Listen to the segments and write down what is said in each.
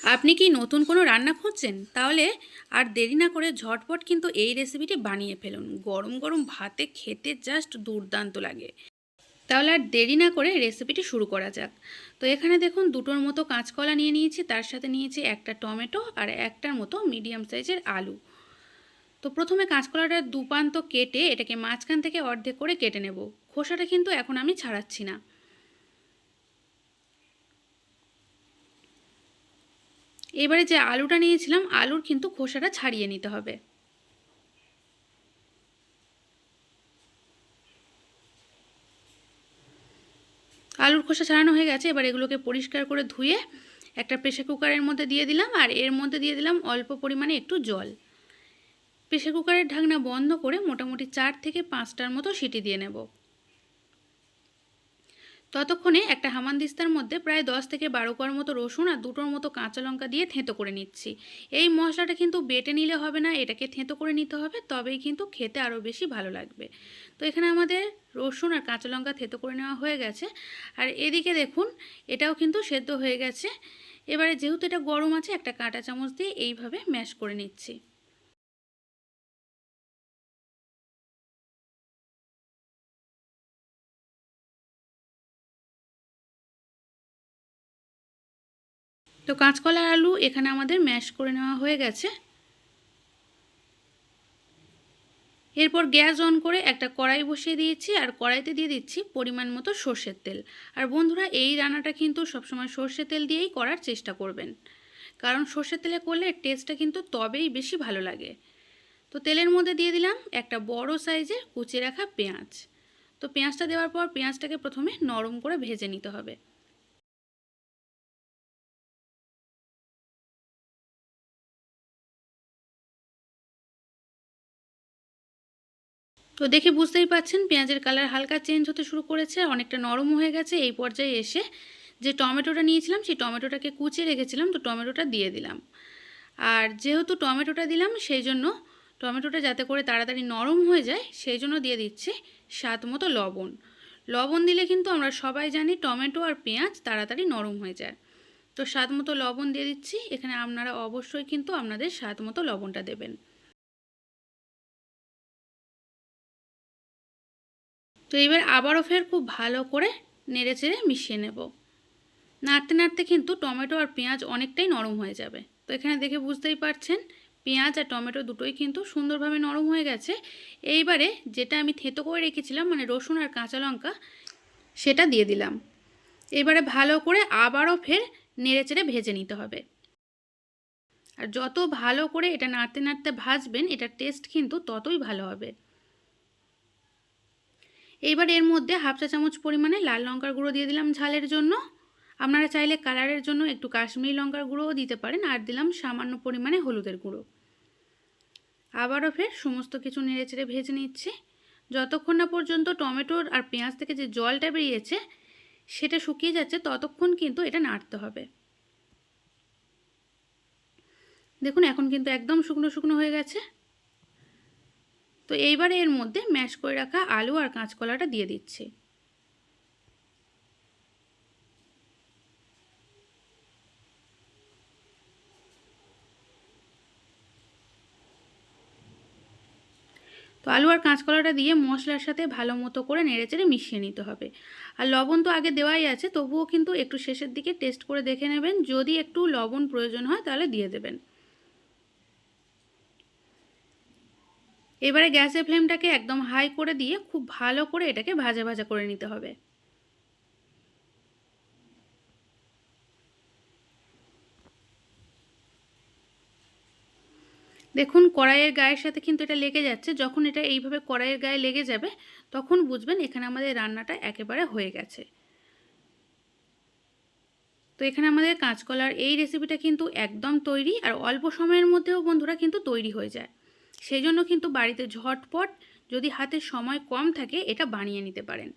আপনি কি নতুন কোনো রান্না খুঁজছেন? তাহলে আর দেরি না করে ঝটপট কিন্তু এই রেসিপিটি বানিয়ে ফেলুন। গরম গরম ভাতে খেতে জাস্ট দুর্দান্ত লাগে। তাহলে আর দেরি না করে রেসিপিটি শুরু করা যাক। তো এখানে দেখুন, দুটোর মতো কাঁচকলা নিয়ে নিয়েছি। তার সাথে নিয়েছি একটা টমেটো আর একটার মতো মিডিয়াম সাইজের আলু। তো প্রথমে কাঁচকলাটা দুপান্ত কেটে এটাকে মাঝখান থেকে অর্ধেক করে কেটে নেব। খোসাটা কিন্তু এখন আমি ছাড়াচ্ছি না। এবারে যে আলুটা নিয়েছিলাম, আলুর কিন্তু খোসাটা ছাড়িয়ে নিতে হবে। আলুর খোসা ছাড়ানো হয়ে গেছে, এবার এগুলোকে পরিষ্কার করে ধুয়ে একটা প্রেশার কুকারের মধ্যে দিয়ে দিলাম, আর এর মধ্যে দিয়ে দিলাম অল্প পরিমাণে একটু জল। প্রেশার কুকারের ঢাকনা বন্ধ করে মোটামুটি চার থেকে পাঁচটার মতো সিটি দিয়ে নেব। ততক্ষণে একটা হামানদিস্তার মধ্যে প্রায় দশ থেকে বারো কোয়ার মতো রসুন আর দুটোর মতো কাঁচা লঙ্কা দিয়ে থেঁতো করে নিচ্ছি। এই মশলাটা কিন্তু বেটে নিলে হবে না, এটাকে থেঁতো করে নিতে হবে, তবেই কিন্তু খেতে আরও বেশি ভালো লাগবে। তো এখানে আমাদের রসুন আর কাঁচা লঙ্কা থেঁতো করে নেওয়া হয়ে গেছে। আর এদিকে দেখুন, এটাও কিন্তু সেদ্ধ হয়ে গেছে। এবারে যেহেতু এটা গরম আছে, একটা কাঁটা চামচ দিয়ে এইভাবে ম্যাশ করে নিচ্ছি। তো কাঁচকলা আলু এখানে আমাদের ম্যাশ করে নেওয়া হয়ে গেছে। এরপর গ্যাস অন করে একটা কড়াই বসিয়ে দিয়েছি আর কড়াইতে দিয়ে দিচ্ছি পরিমাণ মতো সর্ষের তেল। আর বন্ধুরা, এই রান্নাটা কিন্তু সবসময় সর্ষের তেল দিয়েই করার চেষ্টা করবেন। কারণ সর্ষের তেলে করলে টেস্টটা কিন্তু তবেই বেশি ভালো লাগে। তো তেলের মধ্যে দিয়ে দিলাম একটা বড় সাইজের কুচিয়ে রাখা পেঁয়াজ। তো পেঁয়াজটা দেওয়ার পর পেঁয়াজটাকে প্রথমে নরম করে ভেজে নিতে হবে। তো দেখে বুঝতেই পাচ্ছেন পেঁয়াজের কালার হালকা চেঞ্জ হতে শুরু করেছে, অনেকটা নরম হয়ে গেছে। এই পর্যায়ে এসে যে টমেটোটা নিয়েছিলাম, সেই টমেটোটাকে কুচিয়ে রেখেছিলাম, তো টমেটোটা দিয়ে দিলাম। আর যেহেতু টমেটোটা দিলাম, সেই জন্য টমেটোটা যাতে করে তাড়াতাড়ি নরম হয়ে যায়, সেই জন্য দিয়ে দিচ্ছি স্বাদ মতো লবণ। লবণ দিলে কিন্তু আমরা সবাই জানি টমেটো আর পেঁয়াজ তাড়াতাড়ি নরম হয়ে যায়। তো স্বাদ মতো লবণ দিয়ে দিচ্ছি, এখানে আপনারা অবশ্যই কিন্তু আপনাদের স্বাদ মতো লবণটা দেবেন। তো এবার আবারও ফের খুব ভালো করে নেড়ে চেড়ে মিশিয়ে নেব। নাড়তে নাড়তে কিন্তু টমেটো আর পেঁয়াজ অনেকটাই নরম হয়ে যাবে। তো এখানে দেখে বুঝতেই পারছেন, পেঁয়াজ আর টমেটো দুটোই কিন্তু সুন্দরভাবে নরম হয়ে গেছে। এইবারে যেটা আমি থেতো করে রেখেছিলাম মানে রসুন আর কাঁচা লঙ্কা, সেটা দিয়ে দিলাম। এবারে ভালো করে আবারও ফের নেড়ে চেড়ে ভেজে নিতে হবে। আর যত ভালো করে এটা নাড়তে নাড়তে ভাজবেন, এটার টেস্ট কিন্তু ততই ভালো হবে। এইবার এর মধ্যে হাফ চা চামচ পরিমাণে লাল লঙ্কার গুঁড়ো দিয়ে দিলাম ঝালের জন্য। আপনারা চাইলে কালারের জন্য একটু কাশ্মীরি লঙ্কার গুঁড়োও দিতে পারেন আর দিলাম সামান্য পরিমাণে হলুদের গুঁড়ো। আবারও ফের সমস্ত কিছু নেড়ে চেড়ে ভেজে নিচ্ছি। যতক্ষণ না পর্যন্ত টমেটোর আর পেঁয়াজ থেকে যে জলটা বেরিয়েছে, সেটা শুকিয়ে যাচ্ছে, ততক্ষণ কিন্তু এটা নাড়তে হবে। দেখুন, এখন কিন্তু একদম শুকনো শুকনো হয়ে গেছে। তো এইবারে এর মধ্যে ম্যাশ করে রাখা আলু আর কাঁচকলাটা দিয়ে দিচ্ছি। তো আলু আর কাঁচকলাটা দিয়ে মশলার সাথে ভালো মতো করে নেড়েচেড়ে মিশিয়ে নিতে হবে। আর লবণ তো আগে দেওয়াই আছে, তবুও কিন্তু একটু শেষের দিকে টেস্ট করে দেখে নেবেন। যদি একটু লবণ প্রয়োজন হয় তাহলে দিয়ে দেবেন। এবারে গ্যাসের ফ্লেমটাকে একদম হাই করে দিয়ে খুব ভালো করে এটাকে ভাজা ভাজা করে নিতে হবে। দেখুন, কড়াইয়ের গায়ের সাথে কিন্তু এটা লেগে যাচ্ছে। যখন এটা এইভাবে কড়াইয়ের গায়ে লেগে যাবে, তখন বুঝবেন এখানে আমাদের রান্নাটা একেবারে হয়ে গেছে। তো এখানে আমাদের কাঁচকলার এই রেসিপিটা কিন্তু একদম তৈরি, আর অল্প সময়ের মধ্যেও বন্ধুরা কিন্তু তৈরি হয়ে যায়। সেই জন্য কিন্তু বাড়িতে ঝটপট যদি হাতে সময় কম থাকে, এটা বানিয়ে নিতে পারেন।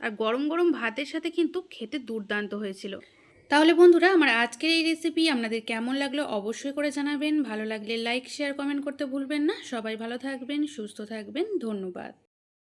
আর গরম গরম ভাতের সাথে কিন্তু খেতে দুর্দান্ত হয়েছিল। তাহলে বন্ধুরা, আমার আজকের এই রেসিপি আপনাদের কেমন লাগল অবশ্যই করে জানাবেন। ভালো লাগলে লাইক শেয়ার কমেন্ট করতে ভুলবেন না। সবাই ভালো থাকবেন, সুস্থ থাকবেন। ধন্যবাদ।